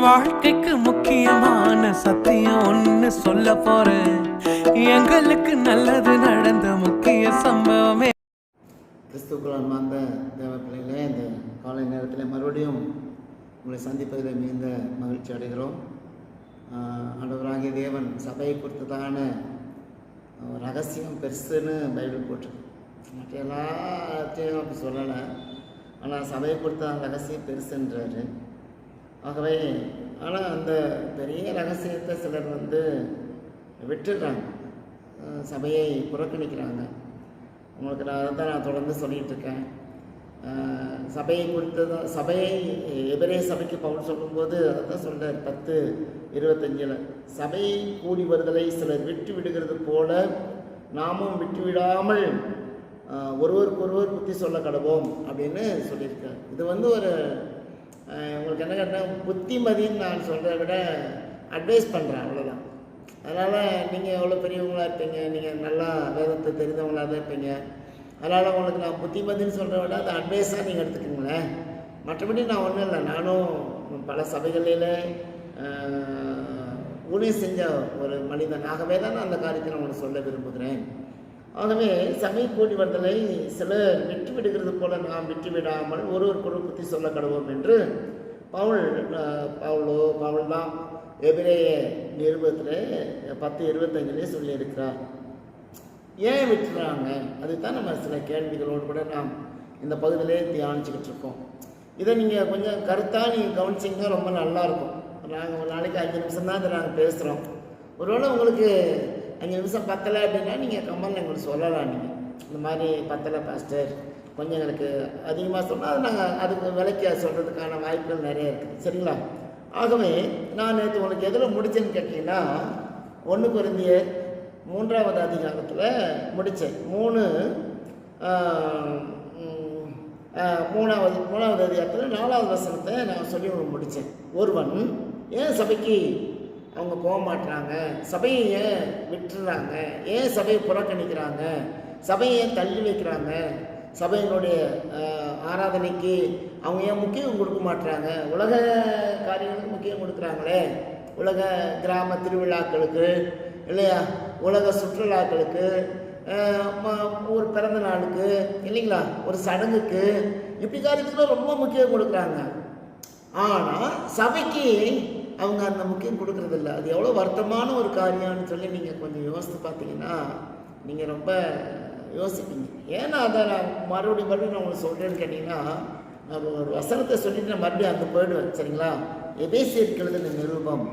வாழ்க்கைக்கு முக்கியமான சத்தியம் ஒன்று சொல்ல போறேன். எங்களுக்கு நல்லது நடந்த முக்கிய சம்பவமே. கிறிஸ்துக்குள் அன்பார்ந்த தேவ பிள்ளைகளே இந்த காலை நேரத்தில் மறுபடியும் உங்களை சந்திப்பதில் மிகுந்த மகிழ்ச்சி அடைகிறோம். ஆஹ் ஆண்டவராகிய தேவன் சபையை குறித்ததான ரகசியம் பெருசுன்னு பைபிள் போட்டிருக்கு. மற்ற எல்லாத்தையும் அப்படி சொல்லலை. ஆனால் சபையை குறித்த ரகசியம் பெருசுன்றாரு. ஆகவே ஆனால் அந்த பெரிய ரகசியத்தை சிலர் வந்து விட்டுடுறாங்க. சபையை புறக்கணிக்கிறாங்க. உங்களுக்கு நான் அதை தான் நான் தொடர்ந்து சொல்லிகிட்டு இருக்கேன் சபையை குறித்து தான் சபையை எவரே சபைக்கு பவுல் சொல்லும்போது அதான் சொல்கிறார் பத்து இருபத்தஞ்சில் சபை கூடி வருதலை சிலர் விட்டு விடுகிறது போல நாமும் விட்டு விடாமல் ஒருவருக்கொருவர் புத்தி சொல்ல கடவோம் அப்படின்னு சொல்லியிருக்காரு. இது வந்து ஒரு உங்களுக்கு என்ன கேட்டால் புத்திமதின்னு நான் சொல்கிறத விட அட்வைஸ் பண்ணுறேன் அவ்வளோதான் அதனால் நீங்கள் எவ்வளோ பெரியவங்களாக இருப்பீங்க நீங்கள் நல்லா வேதத்தை தெரிந்தவங்களாக தான் இருப்பீங்க. அதனால் உங்களுக்கு நான் புத்திமதின்னு சொல்கிறத விட அதை அட்வைஸாக நீங்கள் எடுத்துக்கோங்களேன். மற்றபடி நான் ஒன்றும் இல்லை நானும் பல சபைகளில் ஊழியம் செஞ்ச ஒரு மனிதனாகவே தான் நான் அந்த காரியத்தை நான் உங்களுக்கு சொல்ல விரும்புகிறேன். ஆகவே சமய கூடி வருதலை சிலர் விட்டு விடுகிறது போல நாம் விட்டு விடாமல் ஒருவருக்கொரு புத்தி சொல்ல கடவோம் என்று பவுல் பவுலோ பவுல் தான் எபிரேய நிருபத்தில் பத்து இருபத்தஞ்சிலே சொல்லியிருக்கிறார். ஏன் விட்டுறாங்க? அதுதான் நம்ம சில கேள்விகளோடு கூட நாம் இந்த பகுதியிலே தியானிச்சுக்கிட்டு இருக்கோம். இதை நீங்கள் கொஞ்சம் கருத்தாக நீங்கள் கவனிச்சிங்கன்னா ரொம்ப நல்லாயிருக்கும் நாங்கள் ஒரு நாளைக்கு அஞ்சு நிமிஷம் தான் இதை நாங்கள் பேசுகிறோம் ஒருவேளை உங்களுக்கு அஞ்சு நிமிஷம் பத்தலை அப்படின்னா நீங்கள் கமெண்ட்ல எங்களுக்கு சொல்லலாம் நீங்கள் இந்த மாதிரி பத்தலை பாஸ்டர் கொஞ்சம் எங்களுக்கு அதிகமாக சொன்னால் அது நாங்கள் அதுக்கு விலைக்கு சொல்கிறதுக்கான வாய்ப்புகள் நிறைய இருக்குது சரிங்களா? ஆகவே நான் நேற்று உங்களுக்கு எதில் முடிச்சேன்னு கேட்டிங்கன்னா ஒன்று குருந்திய மூன்றாவது அதிகாரத்தில் முடித்தேன் மூணு மூணாவது மூணாவது அதிகாரத்தில் நாலாவது வசனத்தை நான் சொல்லி உங்களுக்கு முடித்தேன் ஒருவன் ஏன் சபைக்கு அவங்க போக மாட்டுறாங்க சபையை ஏன் விட்டுறாங்க? ஏன் சபையை புறக்கணிக்கிறாங்க? சபையை ஏன் தள்ளி வைக்கிறாங்க? சபையினுடைய ஆராதனைக்கு அவங்க ஏன் முக்கியம் கொடுக்க மாட்டுறாங்க உலக காரியங்களுக்கு முக்கியம் கொடுக்குறாங்களே. உலக கிராம திருவிழாக்களுக்கு இல்லையா? உலக சுற்றுலாக்களுக்கு ஒரு பிறந்த நாளுக்கு இல்லைங்களா? ஒரு சடங்குக்கு இப்படி காரியத்துக்கு ரொம்ப முக்கியம் கொடுக்குறாங்க. ஆனால் சபைக்கு அவங்க அந்த முக்கியம் கொடுக்கறதில்ல. அது எவ்வளோ வருத்தமான ஒரு காரியம்னு சொல்லி நீங்கள் கொஞ்சம் யோசித்து பார்த்தீங்கன்னா நீங்கள் ரொம்ப யோசிப்பீங்க. ஏன்னா அதை நான் மறுபடியும் மறுபடியும் நான் உங்களுக்கு சொல்கிறேன்னு கேட்டிங்கன்னா நான் ஒரு வசனத்தை சொல்லிட்டு நான் மறுபடியும் அங்கே போயிடுவேன். சரிங்களா? எபேசியருக்கு எழுதின நிருபம்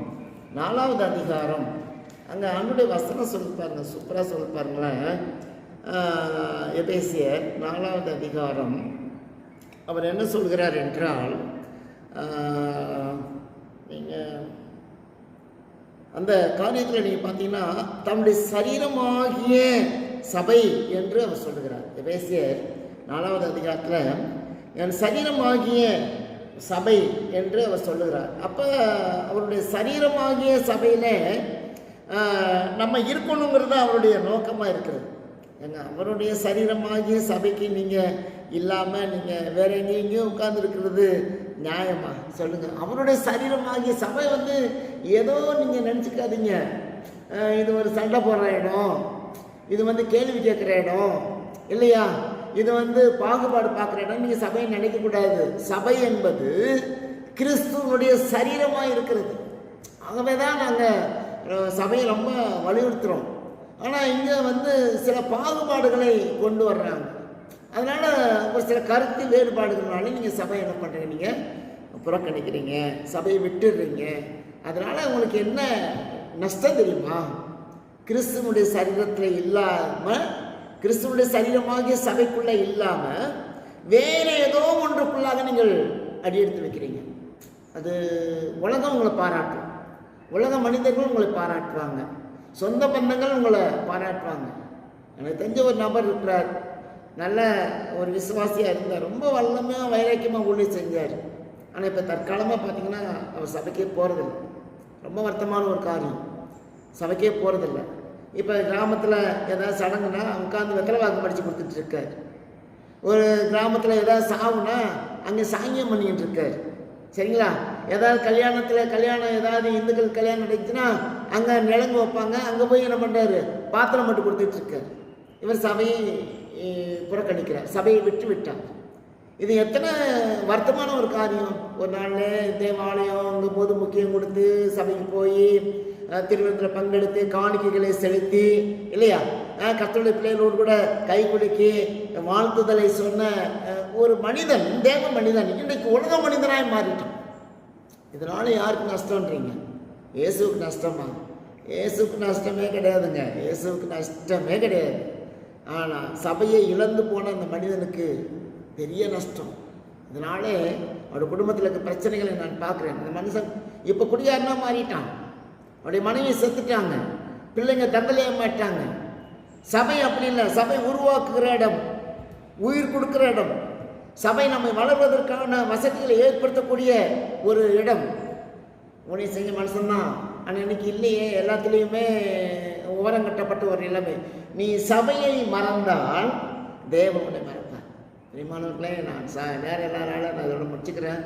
நாலாவது அதிகாரம். அங்கே அவனுடைய வசனம் சொல்லிப்பாருங்க சூப்பராக சொல்லி பாருங்களேன். எபேசியர் நாலாவது அதிகாரம். அவர் என்ன சொல்கிறார் என்றால் நீங்கள் அந்த காரியத்தில் நீங்கள் பார்த்தீங்கன்னா தம்முடைய சரீரமாகிய சபை என்று அவர் சொல்லுகிறார். எபேசியர் நாலாவது அதிகாரத்தில் என் சரீரமாகிய சபை என்று அவர் சொல்லுகிறார். அப்போ அவருடைய சரீரமாகிய சபையில் நம்ம இருக்கணுங்கிறது அவருடைய நோக்கமாக இருக்கிறது. ஏங்க அவருடைய சரீரமாகிய சபைக்கு நீங்கள் இல்லாமல் நீங்கள் வேற எங்கேயும் எங்கேயும் உட்கார்ந்துருக்கிறது நியாயமா? சொல்லுங்கள் அவருடைய சரீரமாகிய சபை வந்து ஏதோ நீங்கள் நினச்சிக்காதீங்க. இது ஒரு சண்டை போடுற இடம். இது வந்து கேள்வி கேட்குற இடம். இல்லையா? இது வந்து பாகுபாடு பார்க்குற இடம். நீங்கள் சபையை நினைக்கக்கூடாது சபை என்பது கிறிஸ்துவனுடைய சரீரமாக இருக்கிறது. ஆகவே தான் நாங்கள் சபையை ரொம்ப வலியுறுத்துகிறோம் ஆனால் இங்கே வந்து சில பாகுபாடுகளை கொண்டு வர்றாங்க. அதனால் ஒரு சில கருத்து வேறுபாடுகள்னாலும் நீங்கள் சபையை என்ன பண்ணுறீங்க நீங்கள் புறக்கணிக்கிறீங்க சபையை விட்டுடுறீங்க. அதனால் உங்களுக்கு என்ன நஷ்டம் தெரியுமா? கிறிஸ்துவனுடைய சரீரத்தில் இல்லாமல் கிறிஸ்துவனுடைய சரீரமாகிய சபைக்குள்ளே இல்லாமல் வேறு ஏதோ ஒன்றுக்குள்ளாக நீங்கள் அடியெடுத்து வைக்கிறீங்க. அது உலகம் உங்களை பாராட்டும். உலக மனிதர்கள் உங்களை பாராட்டுவாங்க. சொந்த பந்தங்கள் உங்களை பாராட்டுவாங்க. எனக்கு தெரிஞ்ச ஒரு நபர் இருக்கிறார். நல்ல ஒரு விசுவாசியாக இருந்தார். ரொம்ப வல்லமாக வைராக்கியமாக ஊழியர் செஞ்சார். ஆனால் இப்போ தற்காலமாக பார்த்தீங்கன்னா அவர் சபைக்கே போகிறதில்ல ரொம்ப வருத்தமான ஒரு காரியம். சபைக்கே போகிறதில்ல இப்போ கிராமத்தில் ஏதாவது சடங்குனா உட்காந்து வெத்தலை வாக்கு படித்து கொடுத்துட்டு இருக்கார். ஒரு கிராமத்தில் ஏதாவது சாவுனா அங்கே சாங்கியம் பண்ணிக்கிட்டு இருக்கார். சரிங்களா? ஏதாவது கல்யாணத்தில் கல்யாணம் ஏதாவது இந்துக்கள் கல்யாணம் நடந்துச்சுன்னா அங்கே நிலங்கு வைப்பாங்க. அங்கே போய் என்ன பண்ணுறாரு பாத்திரம் மட்டும் கொடுத்துட்ருக்கார் இவர் சபையை புறக்கணிக்கிறார். சபையை விட்டு விட்டார். இது எத்தனை வருத்தமான ஒரு காரியம். ஒரு நாளில் தேவாலயம் போது முக்கியம் கொடுத்து சபைக்கு போய் திருவிழத்தில் பங்கெடுத்து காணிக்கைகளை செலுத்தி இல்லையா? கத்தோடைய பிள்ளைகளோடு கூட கை குலுக்கி வாழ்த்துதலை சொன்ன ஒரு மனிதன் தேவ மனிதன் இன்றைக்கு உலக மனிதனாய் மாறிட்டான். இதனால் யாருக்கு நஷ்டம்ன்றீங்க? இயேசுக்கு நஷ்டமா? இயேசுக்கு நஷ்டமே கிடையாதுங்க. இயேசுவுக்கு நஷ்டமே கிடையாது. ஆனால் சபையை இழந்து போன அந்த மனிதனுக்கு பெரிய நஷ்டம். இதனாலே அவருடைய குடும்பத்தில் இருக்க பிரச்சனைகளை நான் பார்க்குறேன். அந்த மனுஷன் இப்போ குடியாருனா மாறிட்டான். அவருடைய மனைவி செத்துட்டாங்க. பிள்ளைங்க தந்தலைய மாட்டாங்க சபை அப்படி இல்லை. சபை உருவாக்குகிற இடம் உயிர் கொடுக்குற இடம். சபை நம்மை வளர்வதற்கான வசதிகளை ஏற்படுத்தக்கூடிய ஒரு இடம். உன்னை செஞ்ச மனுஷன்தான். ஆனால் இன்னைக்கு இல்லையே. எல்லாத்துலேயுமே உரம் கட்டப்பட்ட ஒரு நிலைமை. நீ சபையை மறந்தால் தேவன் உன்னை மறப்பார். பிரிமானவர்களே நான் ச நேரம் எல்லாரால நான் இதோட முடிச்சுக்கிறேன்.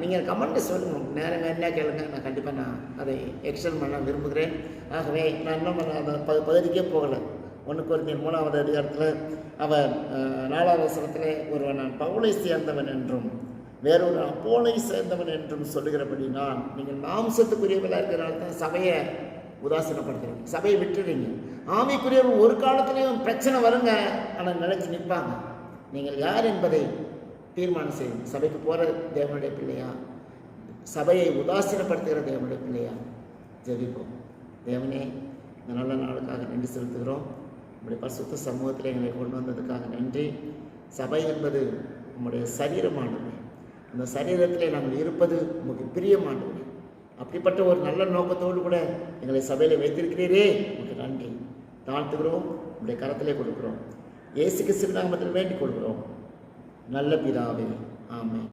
நீங்கள் கமெண்ட்டில் சொல்லுங்கள் நேரம் என்ன கேளுங்க. நான் கண்டிப்பாக நான் அதை எக்ஸ்டன் பண்ண விரும்புகிறேன். ஆகவே நான் இன்னும் அந்த ப பகுதிக்கே போகலை. ஒன்று குறைந்த மூணாவது அதிகாரத்தில் அவர் நாலாவது வசனத்தில் ஒருவன் நான் பவுளை சேர்ந்தவன் என்றும் வேறொரு அப்போலை சேர்ந்தவன் என்றும் சொல்லுகிறபடி நான் நீங்கள் மாம்சத்துக்குரியவர்களாக இருக்கிறனால தான் சபையை உதாசீனப்படுத்துறீங்க சபையை விட்டுறீங்க ஆவிக்குரியவர்கள் ஒரு காலத்துலேயும் பிரச்சனை வருங்க. ஆனால் நினைச்சு நிற்பாங்க நீங்கள் யார் என்பதை தீர்மானம் செய்யும் சபைக்கு போகிற தேவனுடைய பிள்ளையா? சபையை உதாசீனப்படுத்துகிற தேவனுடைய பிள்ளையா? ஜெபிப்போம். தேவனே இந்த நல்ல நாளுக்காக நன்றி செலுத்துகிறோம். உங்களுடைய பசுத்த சமூகத்தில் எங்களை கொண்டு வந்ததுக்காக நன்றி. சபை என்பது உங்களுடைய சரீரமானது. அந்த சரீரத்தில் நாங்கள் இருப்பது உங்களுக்கு பிரியமானது. அப்படிப்பட்ட ஒரு நல்ல நோக்கத்தோடு கூட எங்களை சபையில் வைத்திருக்கிறீரே. உங்களுக்கு நன்றி. தாழ்த்துகிறோம். உங்களுடைய கரத்திலே கொடுக்கிறோம். இயேசுக்கு சிறுநாமத்தில் வேண்டிக் கொள்கிறோம். நல்ல பிதாவே. ஆமை